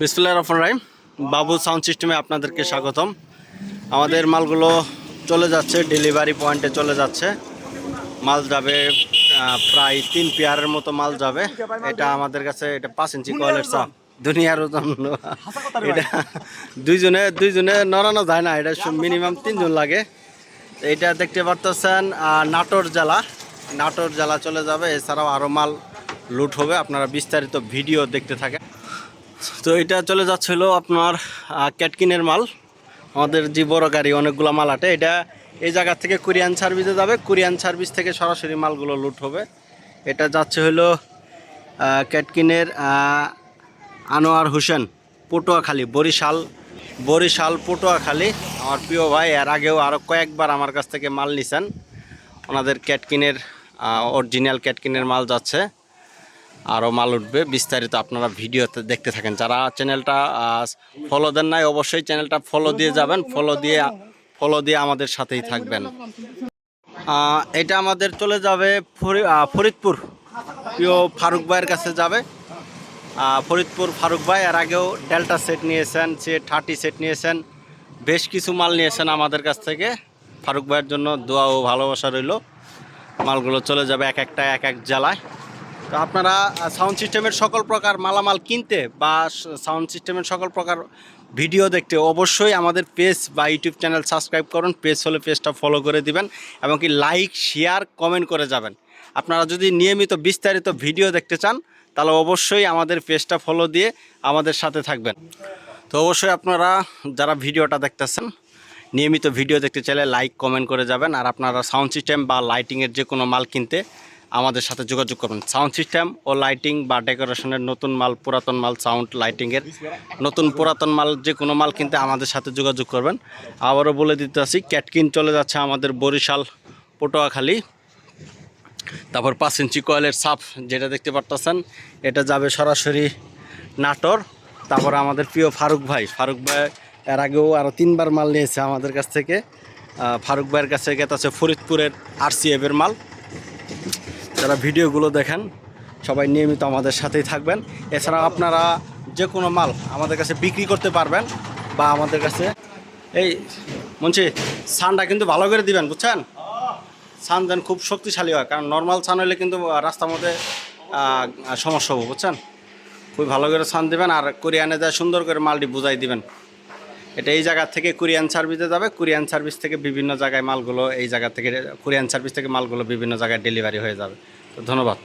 বিসমুল্লাহ রহমান রাহিম। বাবু সাউন্ড সিস্টেমে আপনাদেরকে স্বাগতম। আমাদের মালগুলো চলে যাচ্ছে ডেলিভারি পয়েন্টে চলে যাচ্ছে। মাল যাবে প্রায় তিন পেয়ারের মতো মাল যাবে। এটা আমাদের কাছে এটা পাঁচ ইঞ্চি কয়েলের চাপ। দুনিয়ার ওজন। এটা দুইজনে দুইজনে নড়ানো যায় না। এটা মিনিমাম তিনজন লাগে। এটা দেখতে পারতেছেন নাটোর জেলা। নাটোর জেলা চলে যাবে। এছাড়াও আরও মাল লুট হবে। আপনারা বিস্তারিত ভিডিও দেখতে থাকেন। তো এটা চলে যাচ্ছিল আপনার ক্যাটকিনের মাল। আমাদের যে বড় গাড়ি, অনেকগুলো মাল আটে এটা এই জায়গা থেকে কোরিয়ান সার্ভিসে যাবে। কোরিয়ান সার্ভিস থেকে সরাসরি মালগুলো লুট হবে। এটা যাচ্ছে হলো ক্যাটকিনের আনোয়ার হোসেন, পটুয়াখালী, বরিশাল। বরিশাল, পটুয়াখালী। আমার প্রিয় ভাই, এর আগেও আরও কয়েকবার আমার কাছ থেকে মাল নিছেন। ওনাদের ক্যাটকিনের অরিজিনাল ক্যাটকিনের মাল যাচ্ছে। আরও মাল উঠবে। বিস্তারিত আপনারা ভিডিওতে দেখতে থাকেন। যারা চ্যানেলটা ফলো দেন নাই, অবশ্যই চ্যানেলটা ফলো দিয়ে যাবেন। ফলো দিয়ে ফলো দিয়ে আমাদের সাথেই থাকবেন। এটা আমাদের চলে যাবে ফরিদপুর। প্রিয় ফারুক ভাইয়ের কাছে যাবে। ফরিদপুর ফারুক ভাই, এর আগেও ডেল্টা সেট নিয়েছেন, সে থার্টি সেট নিয়েছেন। বেশ কিছু মাল নিয়েছেন আমাদের কাছ থেকে। ফারুক ভাইয়ের জন্য দোয়া ও ভালোবাসা রইল। মালগুলো চলে যাবে এক একটা এক এক জেলায়। তো আপনারা সাউন্ড সিস্টেমের সকল প্রকার মালামাল কিনতে বা সাউন্ড সিস্টেমের সকল প্রকার ভিডিও দেখতে অবশ্যই আমাদের পেজ বা ইউটিউব চ্যানেল সাবস্ক্রাইব করুন। পেজ হলে পেজটা ফলো করে দিবেন এবং কি লাইক শেয়ার কমেন্ট করে যাবেন। আপনারা যদি নিয়মিত বিস্তারিত ভিডিও দেখতে চান, তাহলে অবশ্যই আমাদের পেজটা ফলো দিয়ে আমাদের সাথে থাকবেন। তো অবশ্যই আপনারা যারা ভিডিওটা দেখতেছেন, নিয়মিত ভিডিও দেখতে চাইলে লাইক কমেন্ট করে যাবেন। আর আপনারা সাউন্ড সিস্টেম বা লাইটিংয়ের যে কোনো মাল কিনতে আমাদের সাথে যোগাযোগ করবেন। সাউন্ড সিস্টেম ও লাইটিং বা ডেকোরেশনের নতুন মাল, পুরাতন মাল সাউন্ড লাইটিংয়ের নতুন পুরাতন মাল, যে কোনো মাল কিনতে আমাদের সাথে যোগাযোগ করবেন। আবারও বলে দিতে আসি, ক্যাটকিন চলে যাচ্ছে আমাদের বরিশাল, পটুয়াখালী। তারপর পাঁচ ইঞ্চি কয়েলের সাপ যেটা দেখতে পারতেছেন, এটা যাবে সরাসরি নাটোর। তারপর আমাদের প্রিয় ফারুক ভাই ফারুক ভাই এর আগেও আরও তিনবার মাল নিয়েছে আমাদের কাছ থেকে। ফারুক ভাইয়ের কাছে গেছে ফরিদপুরের আরসিএফের মাল। যারা ভিডিওগুলো দেখেন, সবাই নিয়মিত আমাদের সাথেই থাকবেন। এছাড়া আপনারা যে কোনো মাল আমাদের কাছে বিক্রি করতে পারবেন বা আমাদের কাছে এই মঞ্চি সানটা কিন্তু ভালো করে দিবেন, বুঝছেন? সান দেন খুব শক্তিশালী হয়, কারণ নর্মাল সান হলে কিন্তু রাস্তার মধ্যে সমস্যা হবে, বুঝছেন? খুবই ভালো করে সান দিবেন আর কোরিয়ানে যা সুন্দর করে মালটি বুঝাই দিবেন। এটা এই জায়গা থেকে কোরিয়ান সার্ভিসে যাবে। কোরিয়ান সার্ভিস থেকে বিভিন্ন জায়গায় মালগুলো এই জায়গা থেকে, কোরিয়ান সার্ভিস থেকে মালগুলো বিভিন্ন জায়গায় ডেলিভারি হয়ে যাবে। তো ধন্যবাদ।